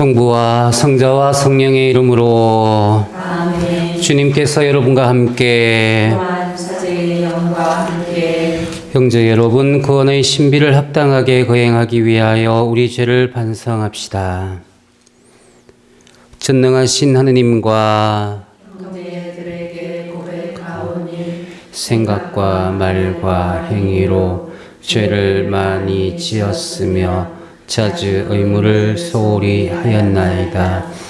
성부와 성자와 성령의 이름으로. 주님께서 여러분과 함께 형제 여러분 구원의 신비를 합당하게 거행하기 위하여 우리 죄를 반성합시다. 전능하신 하느님과 생각과 말과 행위로 죄를 많이 지었으며 자주 의무를 소홀히 하였나이다.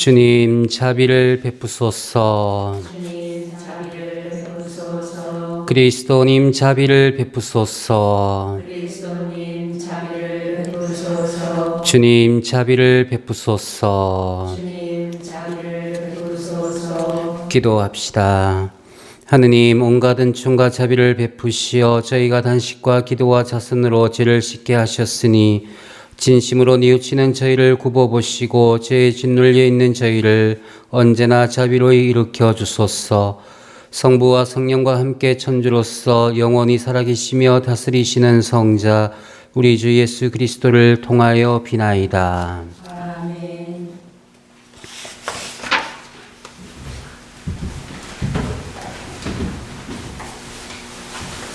주님 자비를 베푸소서. 그리스도님 자비를 베푸소서. 그리스도님 자비를 베푸소서 주님 자비를 베푸소서. 주님 자비를 베푸소서 기도합시다. 하느님 온갖 은총과 자비를 베푸시어 저희가 단식과 기도와 자선으로 죄를 씻게 하셨으니 진심으로 뉘우치는 저희를 굽어보시고 죄에 짓눌려 있는 저희를 언제나 자비로이 일으켜 주소서. 성부와 성령과 함께 천주로서 영원히 살아계시며 다스리시는 성자 우리 주 예수 그리스도를 통하여 비나이다. 아멘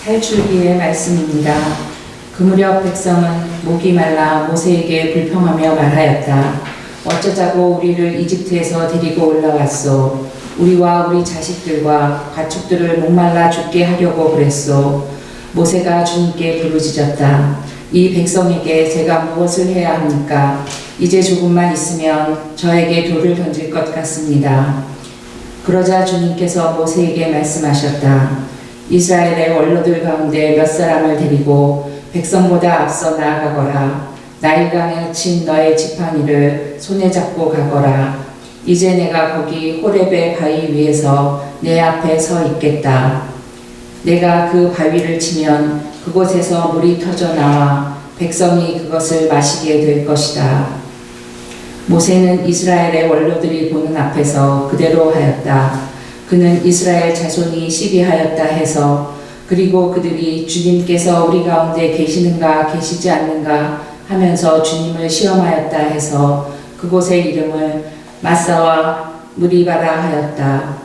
탈출기의 말씀입니다. 그 무렵 백성은 목이 말라 모세에게 불평하며 말하였다. 어쩌자고 우리를 이집트에서 데리고 올라왔소. 우리와 우리 자식들과 가축들을 목말라 죽게 하려고 그랬소. 모세가 주님께 부르짖었다. 이 백성에게 제가 무엇을 해야 합니까? 이제 조금만 있으면 저에게 돌을 던질 것 같습니다. 그러자 주님께서 모세에게 말씀하셨다. 이스라엘의 원로들 가운데 몇 사람을 데리고 백성보다 앞서 나아가거라. 나일강에 친 너의 지팡이를 손에 잡고 가거라. 이제 내가 거기 호렙의 바위 위에서 내 앞에 서 있겠다. 내가 그 바위를 치면 그곳에서 물이 터져 나와 백성이 그것을 마시게 될 것이다. 모세는 이스라엘의 원로들이 보는 앞에서 그대로 하였다. 그는 이스라엘 자손이 시비하였다 해서 그리고 그들이 주님께서 우리 가운데 계시는가 계시지 않는가 하면서 주님을 시험하였다 해서 그곳의 이름을 마사와 무리바라 하였다.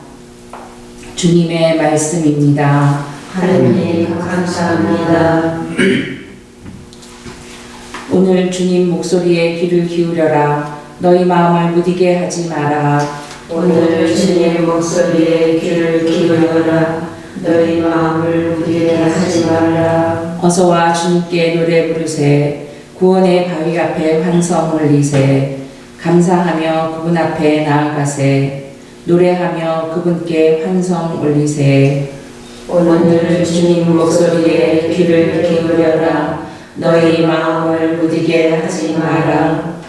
주님의 말씀입니다. 하느님 감사합니다. 오늘 주님 목소리에 귀를 기울여라. 너희 마음을 무디게 하지 마라. 오늘 주님 목소리에 귀를 기울여라. 너희 마음을 무디게 하지 말라. 어서와 주님께 노래 부르세. 구원의 바위 앞에 환성 올리세. 감사하며 그분 앞에 나아가세. 노래하며 그분께 환성 올리세. 오늘 주님 목소리에 귀를 기울여라. 너희 마음을 무디게 하지 마라.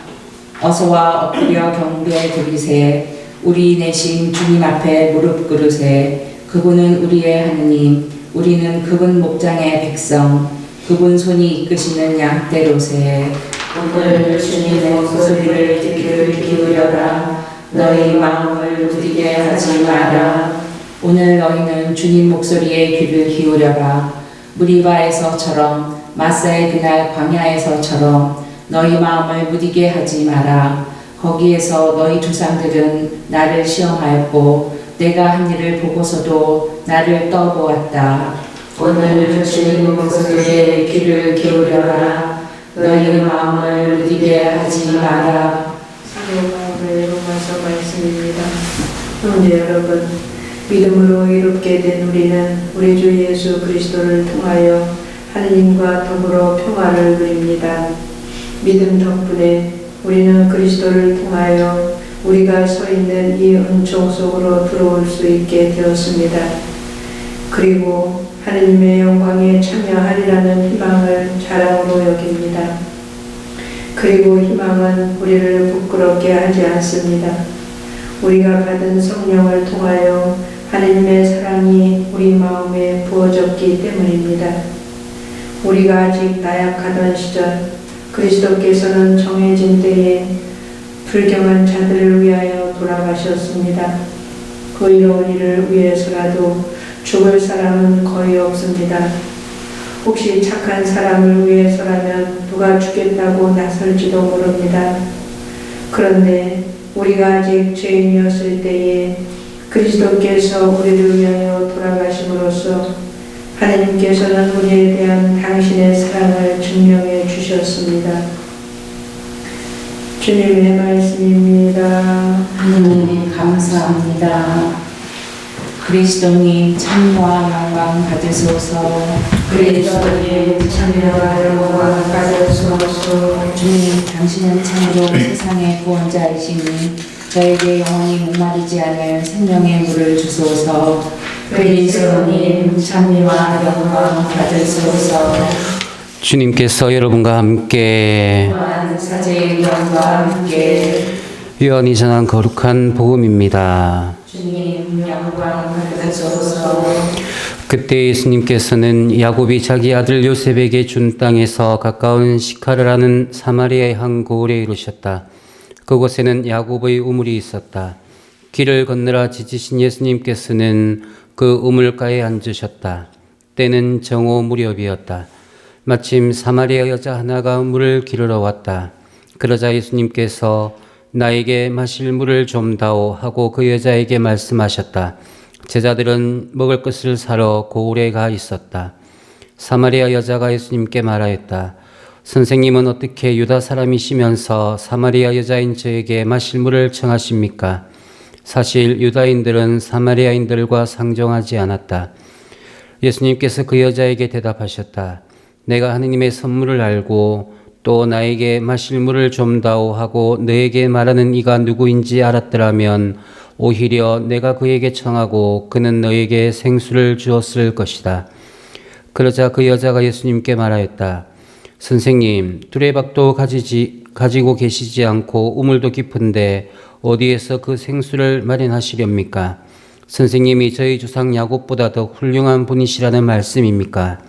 어서와 엎드려 경배 드리세. 우리 내신 주님 앞에 무릎 꿇으세. 그분은 우리의 하느님, 우리는 그분 목장의 백성, 그분 손이 이끄시는 양떼로세. 오늘 주님의 목소리를 귀를 기울여라. 너희 마음을 무디게 하지 마라. 오늘 너희는 주님 목소리에 귀를 기울여라. 무리바에서처럼 마사의 그날 광야에서처럼 너희 마음을 무디게 하지 마라. 거기에서 너희 조상들은 나를 시험하였고 내가 한 일을 보고서도 나를 떠보았다. 오늘 주님 목소리에 귀를 기울여라. 너희 마음을 무디게 하지 마라. 사도가 로마서 말씀입니다. 형제 여러분, 믿음으로 이롭게 된 우리는 우리 주 예수 그리스도를 통하여 하느님과 더불어 평화를 누립니다. 믿음 덕분에 우리는 그리스도를 통하여 우리가 서 있는 이 은총 속으로 들어올 수 있게 되었습니다. 그리고 하느님의 영광에 참여하리라는 희망을 자랑으로 여깁니다. 그리고 희망은 우리를 부끄럽게 하지 않습니다. 우리가 받은 성령을 통하여 하느님의 사랑이 우리 마음에 부어졌기 때문입니다. 우리가 아직 나약하던 시절 그리스도께서는 불경한 자들을 위하여 돌아가셨습니다. 그 이로운 일을 위해서라도 죽을 사람은 거의 없습니다. 혹시 착한 사람을 위해서라면 누가 죽겠다고 나설지도 모릅니다. 그런데 우리가 아직 죄인이었을 때에 그리스도께서 우리를 위하여 돌아가심으로써 하나님께서는 우리에 대한 당신의 사랑을 증명해 주셨습니다. 주님의 말씀입니다. 하느님 감사합니다. 그리스도님 찬미와 영광 받으소서. 그리스도의 참여와 영광 받으소서 주님, 당신은 참으로 세상의 구원자이시니 저에게 영원히 목마르지 않을 생명의 물을 주소서. 그리스도님 참여와 영광 받으소서 주님께서 여러분과 함께 요한이 전한 거룩한 복음입니다. 그때 예수님께서는 야곱이 자기 아들 요셉에게 준 땅에서 가까운 시카를 하는 사마리아의 한 고을에 이르셨다. 그곳에는 야곱의 우물이 있었다. 길을 건너라 지치신 예수님께서는 그 우물가에 앉으셨다. 때는 정오 무렵이었다. 마침 사마리아 여자 하나가 물을 기르러 왔다. 그러자 예수님께서 나에게 마실 물을 좀 다오 하고 그 여자에게 말씀하셨다. 제자들은 먹을 것을 사러 고을에 가 있었다. 사마리아 여자가 예수님께 말하였다. 선생님은 어떻게 유다 사람이시면서 사마리아 여자인 저에게 마실 물을 청하십니까? 사실 유다인들은 사마리아인들과 상종하지 않았다. 예수님께서 그 여자에게 대답하셨다. 내가 하느님의 선물을 알고 또 나에게 마실 물을 좀 다오 하고 너에게 말하는 이가 누구인지 알았더라면 오히려 내가 그에게 청하고 그는 너에게 생수를 주었을 것이다. 그러자 그 여자가 예수님께 말하였다. 선생님, 두레박도 가지지, 가지고 계시지 않고 우물도 깊은데 어디에서 그 생수를 마련하시렵니까? 선생님이 저희 주상 야곱보다 더 훌륭한 분이시라는 말씀입니까?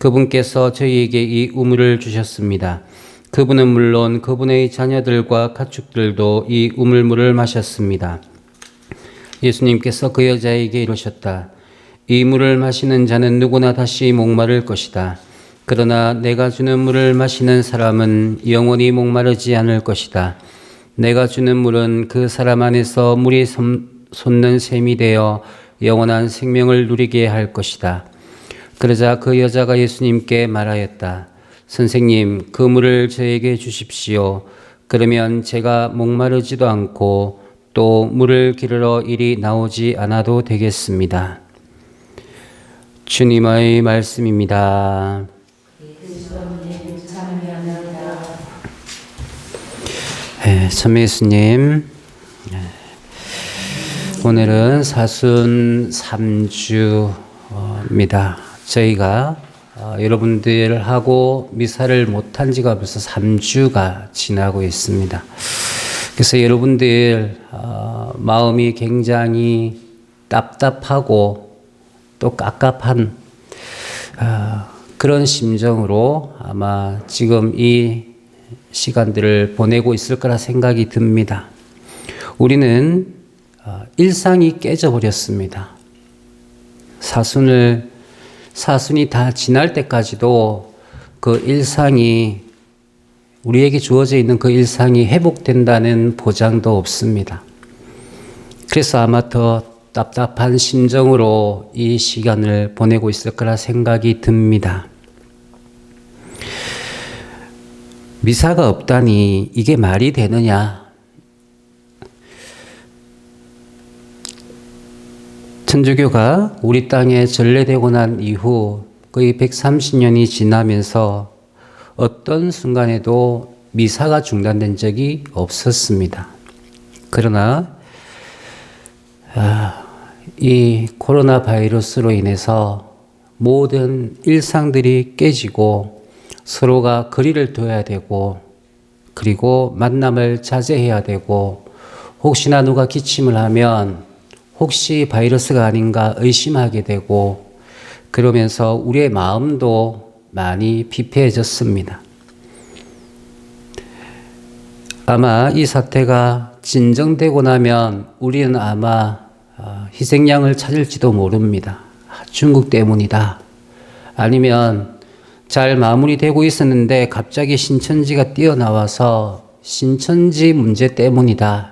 그분께서 저희에게 이 우물을 주셨습니다. 그분은 물론 그분의 자녀들과 가축들도 이 우물물을 마셨습니다. 예수님께서 그 여자에게 이르셨다. 이 물을 마시는 자는 누구나 다시 목마를 것이다. 그러나 내가 주는 물을 마시는 사람은 영원히 목마르지 않을 것이다. 내가 주는 물은 그 사람 안에서 물이 솟는 샘이 되어 영원한 생명을 누리게 할 것이다. 그러자 그 여자가 예수님께 말하였다. 선생님, 그 물을 저에게 주십시오. 그러면 제가 목마르지도 않고 또 물을 기르러 이리 나오지 않아도 되겠습니다. 주님의 말씀입니다. 네, 참매 예수님. 네. 오늘은 사순 3주입니다. 저희가 어, 여러분들하고 미사를 못한 지가 벌써 3주가 지나고 있습니다. 그래서 여러분들 어, 마음이 굉장히 답답하고 또 깝깝한 어, 그런 심정으로 아마 지금 이 시간들을 보내고 있을 거라 생각이 듭니다. 우리는 어, 일상이 깨져버렸습니다. 사순을 사순이 다 지날 때까지도 그 일상이 우리에게 주어져 있는 그 일상이 회복된다는 보장도 없습니다. 그래서 아마 더 답답한 심정으로 이 시간을 보내고 있을 거라 생각이 듭니다. 미사가 없다니 이게 말이 되느냐? 천주교가 우리 땅에 전래되고 난 이후 거의 130년이 지나면서 어떤 순간에도 미사가 중단된 적이 없었습니다. 그러나 아, 이 코로나 바이러스로 인해서 모든 일상들이 깨지고 서로가 거리를 둬야 되고 그리고 만남을 자제해야 되고 혹시나 누가 기침을 하면 혹시 바이러스가 아닌가 의심하게 되고 그러면서 우리의 마음도 많이 피폐해졌습니다. 아마 이 사태가 진정되고 나면 우리는 아마 어, 희생양을 찾을지도 모릅니다. 아, 중국 때문이다. 아니면 잘 마무리되고 있었는데 갑자기 신천지가 뛰어나와서 신천지 문제 때문이다.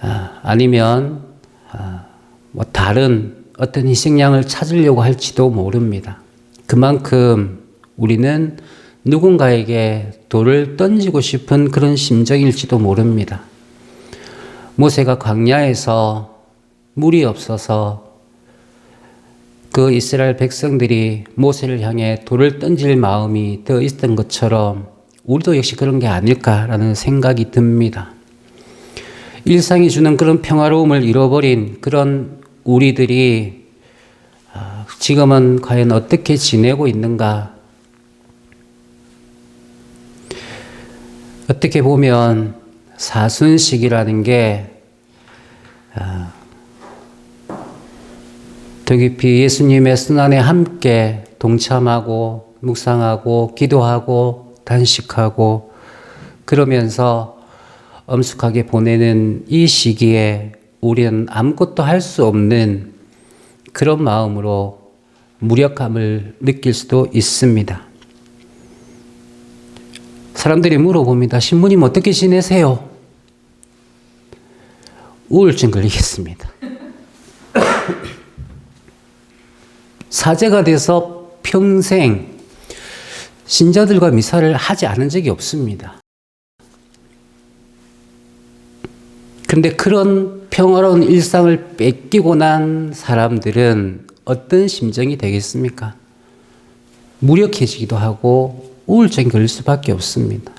아, 아니면 아, 뭐 다른 어떤 희생양을 찾으려고 할지도 모릅니다. 그만큼 우리는 누군가에게 돌을 던지고 싶은 그런 심정일지도 모릅니다. 모세가 광야에서 물이 없어서 그 이스라엘 백성들이 모세를 향해 돌을 던질 마음이 더 있던 것처럼 우리도 역시 그런 게 아닐까라는 생각이 듭니다. 일상이 주는 그런 평화로움을 잃어버린 그런 우리들이 아, 지금은 과연 어떻게 지내고 있는가? 어떻게 보면 사순식이라는 게 아, 더 깊이 예수님의 순환에 함께 동참하고 묵상하고 기도하고 단식하고 그러면서 엄숙하게 보내는 이 시기에 우리는 아무것도 할 수 없는 그런 마음으로 무력함을 느낄 수도 있습니다. 사람들이 물어봅니다. 신부님 어떻게 지내세요? 우울증 걸리겠습니다. 사제가 돼서 평생 신자들과 미사를 하지 않은 적이 없습니다. 근데 그런 평화로운 일상을 뺏기고 난 사람들은 어떤 심정이 되겠습니까? 무력해지기도 하고 우울증 걸릴 수밖에 없습니다.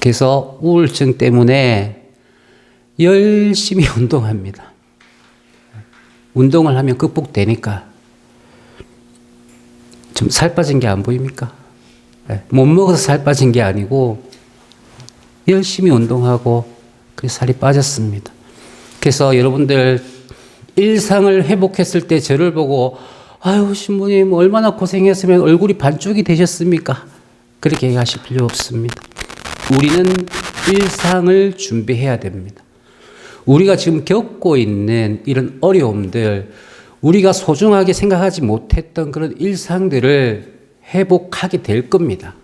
그래서 우울증 때문에 열심히 운동합니다. 운동을 하면 극복되니까. 좀 살 빠진 게 안 보입니까? 네, 못 먹어서 살 빠진 게 아니고 열심히 운동하고 그래서 살이 빠졌습니다. 그래서 여러분들 일상을 회복했을 때 저를 보고 아유 신부님 얼마나 고생했으면 얼굴이 반쪽이 되셨습니까? 그렇게 얘기하실 필요 없습니다. 우리는 일상을 준비해야 됩니다. 우리가 지금 겪고 있는 이런 어려움들, 우리가 소중하게 생각하지 못했던 그런 일상들을 회복하게 될 겁니다.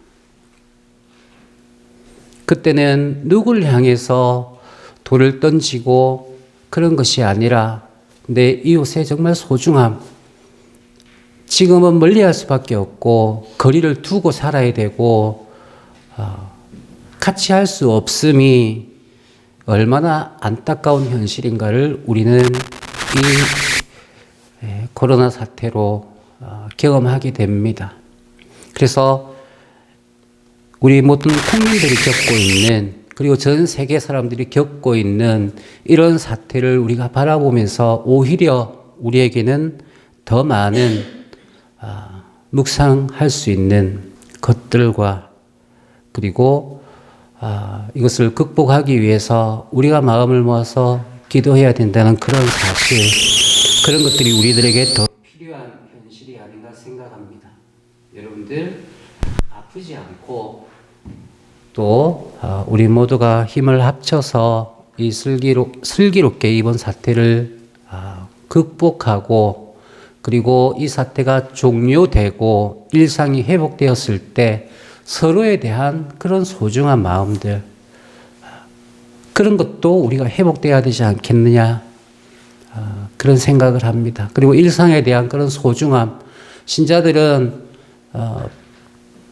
그때는 누굴 향해서 돌을 던지고 그런 것이 아니라 내 이웃의 정말 소중함. 지금은 멀리 할 수밖에 없고, 거리를 두고 살아야 되고, 어, 같이 할 수 없음이 얼마나 안타까운 현실인가를 우리는 이 예, 코로나 사태로 어, 경험하게 됩니다. 그래서 우리 모든 국민들이 겪고 있는 그리고 전 세계 사람들이 겪고 있는 이런 사태를 우리가 바라보면서 오히려 우리에게는 더 많은 아, 묵상할 수 있는 것들과 그리고 아, 이것을 극복하기 위해서 우리가 마음을 모아서 기도해야 된다는 그런 사실, 그런 것들이 우리들에게 더 필요한 현실이 아닌가 생각합니다. 여러분들 아프지 않고 또 아, 우리 모두가 힘을 합쳐서 이 슬기로, 슬기롭게 이번 사태를 아, 극복하고 그리고 이 사태가 종료되고 일상이 회복되었을 때 서로에 대한 그런 소중한 마음들 그런 것도 우리가 회복돼야 되지 않겠느냐 아, 그런 생각을 합니다. 그리고 일상에 대한 그런 소중함 신자들은 어,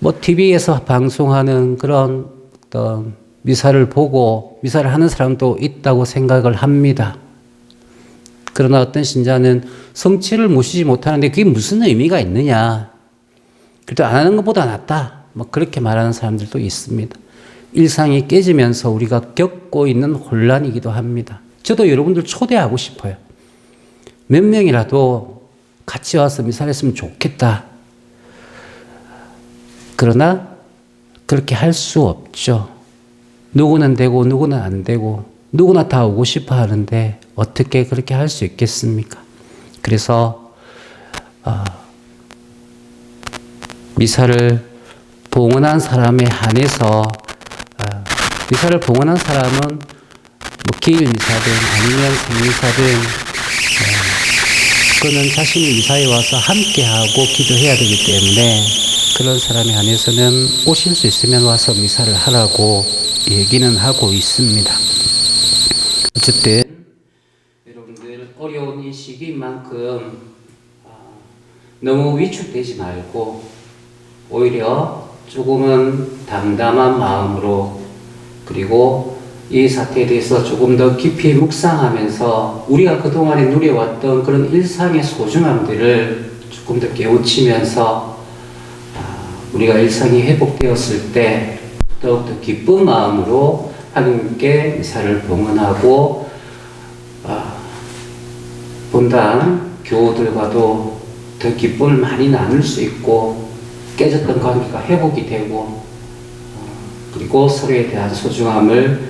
뭐 TV에서 방송하는 그런 어떤 미사를 보고 미사를 하는 사람도 있다고 생각을 합니다. 그러나 어떤 신자는 성취를 모시지 못하는데 그게 무슨 의미가 있느냐. 그래도 안 하는 것보다 낫다. 뭐 그렇게 말하는 사람들도 있습니다. 일상이 깨지면서 우리가 겪고 있는 혼란이기도 합니다. 저도 여러분들 초대하고 싶어요. 몇 명이라도 같이 와서 미사했으면 좋겠다. 그러나 그렇게 할 수 없죠. 누구는 되고 누구는 안 되고 누구나 다 오고 싶어 하는데 어떻게 그렇게 할 수 있겠습니까? 그래서 어, 미사를 봉헌한 사람에 한해서 어, 미사를 봉헌한 사람은 뭐 기일 미사든 아니면 생미사든 어, 그는 자신이 미사에 와서 함께하고 기도해야 되기 때문에 그런 사람에 한해서는 오실 수 있으면 와서 미사를 하라고 얘기는 하고 있습니다. 어쨌든 여러분들 어려운 이 시기만큼 어, 너무 위축되지 말고 오히려 조금은 담담한 마음으로 그리고 이 사태에 대해서 조금 더 깊이 묵상하면서 우리가 그동안에 누려왔던 그런 일상의 소중함들을 조금 더 깨우치면서 아, 우리가 일상이 회복되었을 때 더욱더 기쁜 마음으로 하나님께 미사를 봉헌하고 아, 본당 교우들과도 더 기쁨을 많이 나눌 수 있고 깨졌던 관계가 회복이 되고 어, 그리고 서로에 대한 소중함을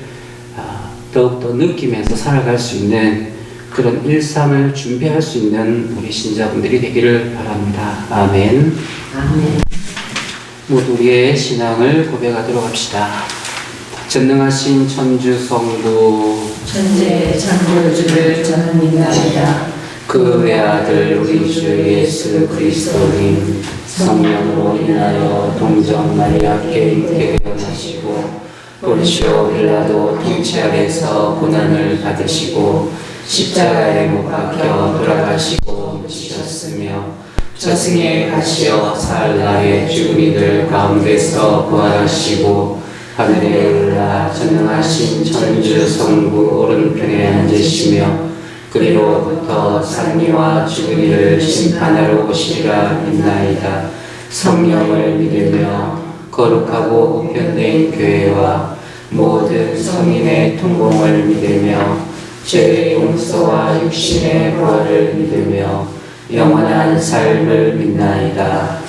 아, 더욱더 느끼면서 살아갈 수 있는 그런 일상을 준비할 수 있는 우리 신자분들이 되기를 바랍니다. 아멘. 아멘. 모두 우리의 신앙을 고백하도록 합시다. 전능하신 천주 성부 천재 창조주를 저는 믿나이다. 그 외아들 우리 주 예수 그리스도님 성령으로 인하여 동정 마리아께 잉태되어나시고 본시오 빌라도 통치 아래서 고난을 받으시고 십자가에 못 박혀 돌아가시고 묻히셨으며 저승에 가시어 사흘날에 죽은 이들 가운데서 부활하시고 하늘에 올라 전능하신 천주 성부 오른편에 앉으시며 그리로부터 산이와 죽은 이를 심판하러 오시리라 믿나이다. 성령을 믿으며 거룩하고 보편된 교회와 모든 성인의 통공을 믿으며 죄의 용서와 육신의 부활을 믿으며 영원한 삶을 믿나이다.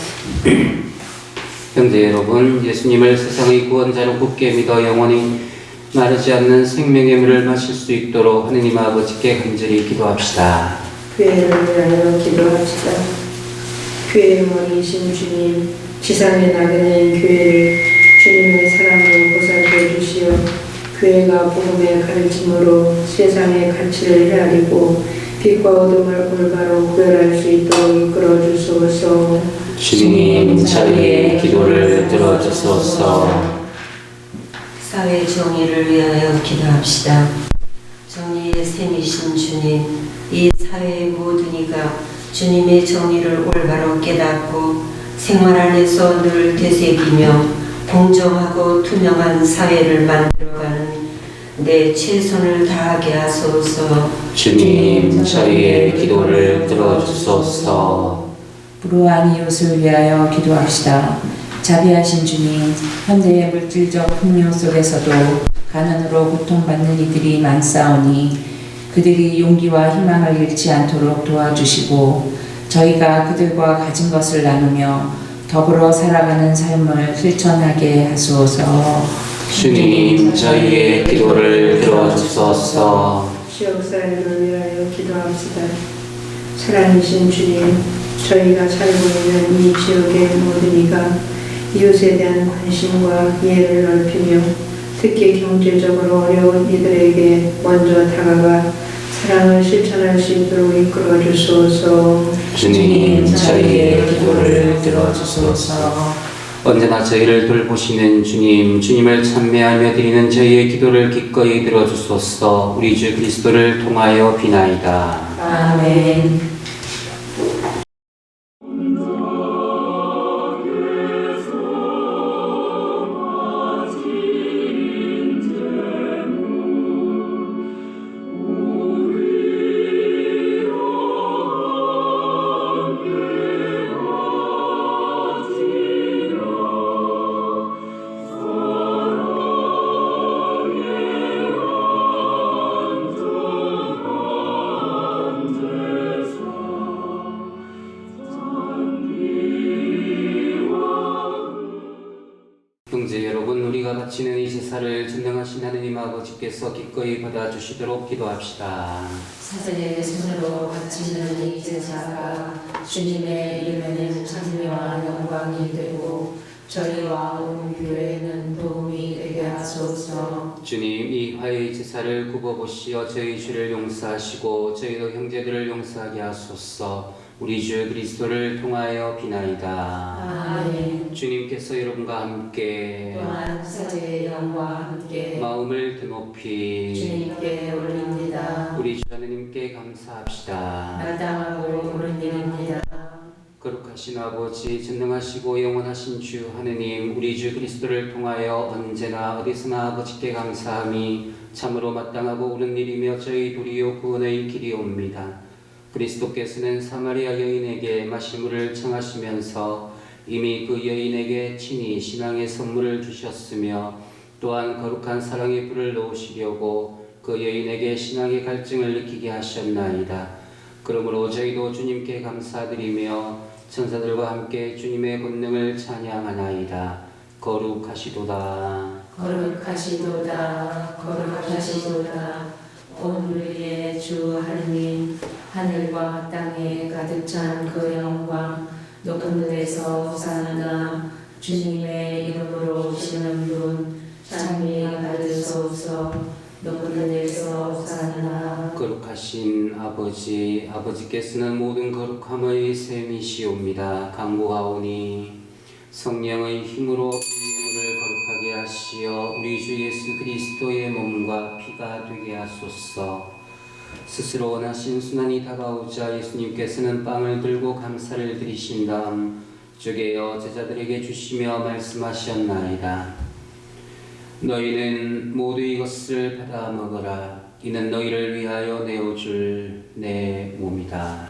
형제 여러분, 예수님을 세상의 구원자로 굳게 믿어 영원히 마르지 않는 생명의 물을 마실 수 있도록 하느님 아버지께 간절히 기도합시다. 교회를 위하여 기도합시다. 교회의 머리이신 주님, 지상에 나그네인 교회를 주님의 사랑으로 보살펴 주시어 교회가 복음의 가르침으로 세상의 가치를 헤아리고 빛과 어둠을 올바로 구별할 수 있도록 이끌어 주소서. 주님, 저희의 기도를 들어 주소서. 사회 정의를 위하여 기도합시다. 정의의 샘이신 주님, 이 사회의 모든 이가 주님의 정의를 올바로 깨닫고 생활 안에서 늘 되새기며 공정하고 투명한 사회를 만들어가는 내 최선을 다하게 하소서. 주님, 저희의 기도를 들어주소서. 불우한 이웃을 위하여 기도합시다. 자비하신 주님, 현재의 물질적 풍요 속에서도 가난으로 고통받는 이들이 많사오니 그들이 용기와 희망을 잃지 않도록 도와주시고 저희가 그들과 가진 것을 나누며 더불어 살아가는 삶을 실천하게 하소서. 주님, 저희의 기도를 들어주소서. 지역사회를 위하여 기도합시다. 사랑이신 주님, 저희가 살고 있는 이 지역의 모든 이가 이웃에 대한 관심과 이해를 넓히며 특히 경제적으로 어려운 이들에게 먼저 다가가 사랑을 실천할 수 있도록 이끌어 주소서. 주님, 저희의 기도를 들어주소서. 언제나 저희를 돌보시는 주님, 주님을 찬미하며 드리는 저희의 기도를 기꺼이 들어주소서. 우리 주 그리스도를 통하여 비나이다. 아멘. 기도합시다. 사제의 손으로 바치는 이 제사가 주님의 이름에는 찬미와 영광이 되고 저희와 온 교회는 도움이 되게 하소서. 주님 이 화의 제사를 굽어보시어 저희 죄를 용서하시고 저희도 형제들을 용서하게 하소서 우리 주 그리스도를 통하여 비나이다. 아멘. 주님께서 여러분과 함께 또한 사제의 영과 함께 마음을 드높이 주님께 올립니다. 우리 주 하느님께 감사합시다. 마땅하고 옳은 일입니다. 거룩하신 아버지, 전능하시고 영원하신 주 하느님, 우리 주 그리스도를 통하여 언제나 어디서나 아버지께 감사함이 참으로 마땅하고 옳은 일이며 저희 도리요 구원의 길이옵니다. 그리스도께서는 사마리아 여인에게 마실 물을 청하시면서 이미 그 여인에게 친히 신앙의 선물을 주셨으며 또한 거룩한 사랑의 불을 놓으시려고 그 여인에게 신앙의 갈증을 느끼게 하셨나이다. 그러므로 저희도 주님께 감사드리며 천사들과 함께 주님의 권능을 찬양하나이다. 거룩하시도다. 거룩하시도다 거룩하시도다 온 우리의 주 하느님 하늘과 땅에 가득 찬 그 영광 높은 데서 사나 주님의 이름으로 오시는 분 찬미 받으소서 높은 데서 사나 거룩하신 아버지, 아버지께서는 모든 거룩함의 셈이시옵니다. 강구하오니 성령의 힘으로 우리의 물을 거룩하게 하시어 우리 주 예수 그리스도의 몸과 피가 되게 하소서. 스스로 원하신 순환이 다가오자 예수님께서는 빵을 들고 감사를 드리신 다음 쪼개어 제자들에게 주시며 말씀하셨나이다. 너희는 모두 이것을 받아 먹어라. 이는 너희를 위하여 내어줄 내 몸이다.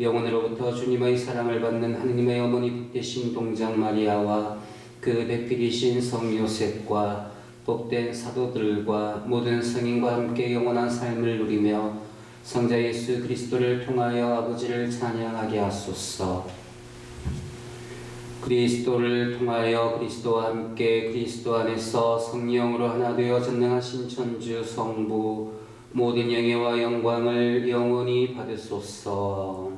영혼으로부터 주님의 사랑을 받는 하느님의 어머니 복되신 동장 마리아와 그 배필이신 성 요셉과 복된 사도들과 모든 성인과 함께 영원한 삶을 누리며 성자 예수 그리스도를 통하여 아버지를 찬양하게 하소서. 그리스도를 통하여 그리스도와 함께 그리스도 안에서 성령으로 하나 되어 전능하신 천주 성부 모든 영예와 영광을 영원히 받으소서.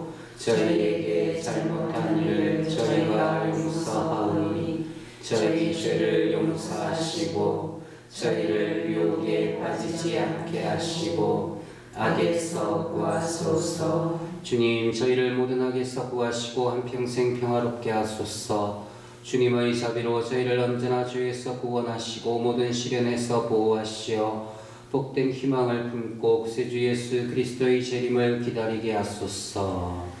저희에게 잘못한 일을 저희가 용서하오니 저희 죄를 용서하시고 저희를 유혹에 빠지지 않게 하시고 악에서 구하소서 주님 저희를 모든 악에서 구하시고 한평생 평화롭게 하소서 주님의 자비로 저희를 언제나 죄에서 구원하시고 모든 시련에서 보호하시어 복된 희망을 품고 구세주 예수 그리스도의 재림을 기다리게 하소서.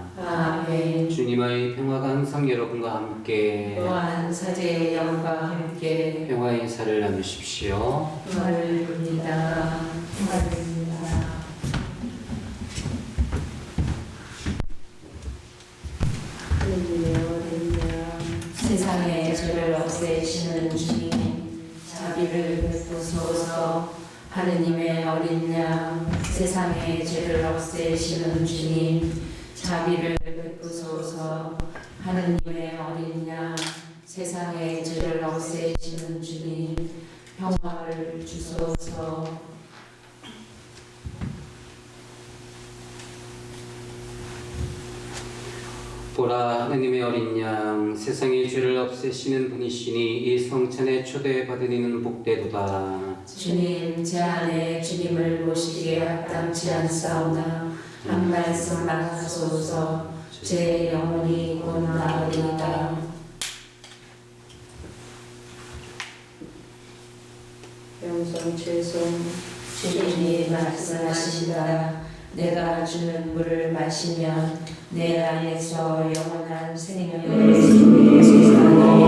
아멘. 주님의 평화가 항상 여러분과 함께. 또한 사제의 영과 함께. 평화의 인사를 나누십시오. 평화를 빕니다. 평화를 양 세상의 죄를 없애시는 주님 자비를 베푸소서. 하느님의 어린 양 세상의 죄를 없애시는 주님 자비를 베푸소서. 하느님의 어린 양 세상의 죄를 없애시는 주님 평화를 주소서. 보라 하느님의 어린 양 세상의 죄를 없애시는 분이시니 이 성찬에 초대받은 이는 복되도다. 주님 제 안에 주님을 모시기에 합당치 않사오나 한 말씀만 하소서. 제 영혼이 곧 나으리이다. 영성 죄송 주님이 말씀하신다. 내가 주는 물을 마시면 내 안에서 영원한 생명을 솟아나리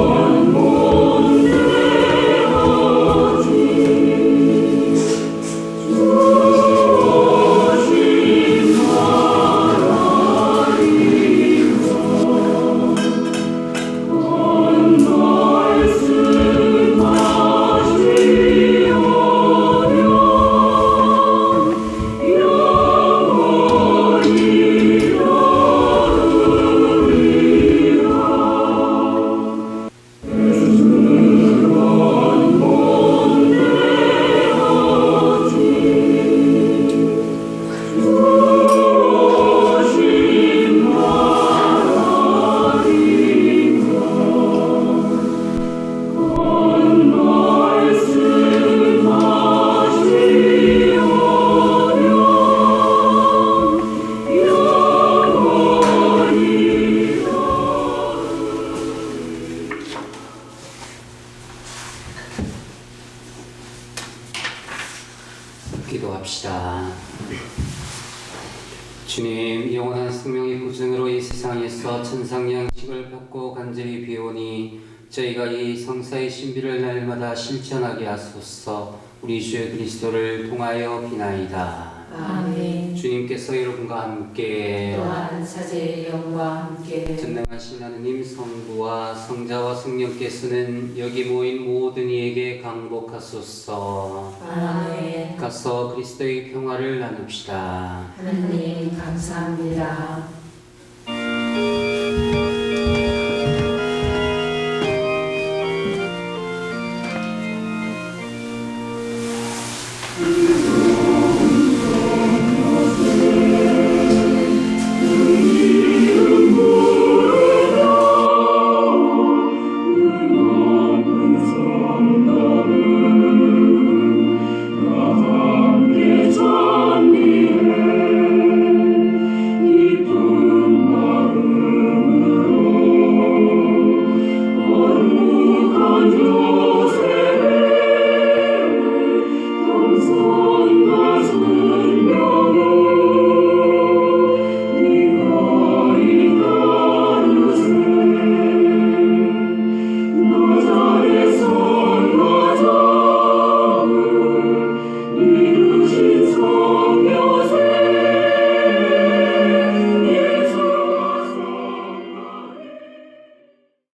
실천하게 하소서. 우리 주 그리스도를 통하여 비나이다. 아멘 주님께서 여러분과 함께 또한 사제의 영과 함께 전능하신 하느님 성부와 성자와 성령께서는 여기 모인 모든 이에게 강복하소서. 아멘 가서 그리스도의 평화를 나눕시다. 하느님 감사합니다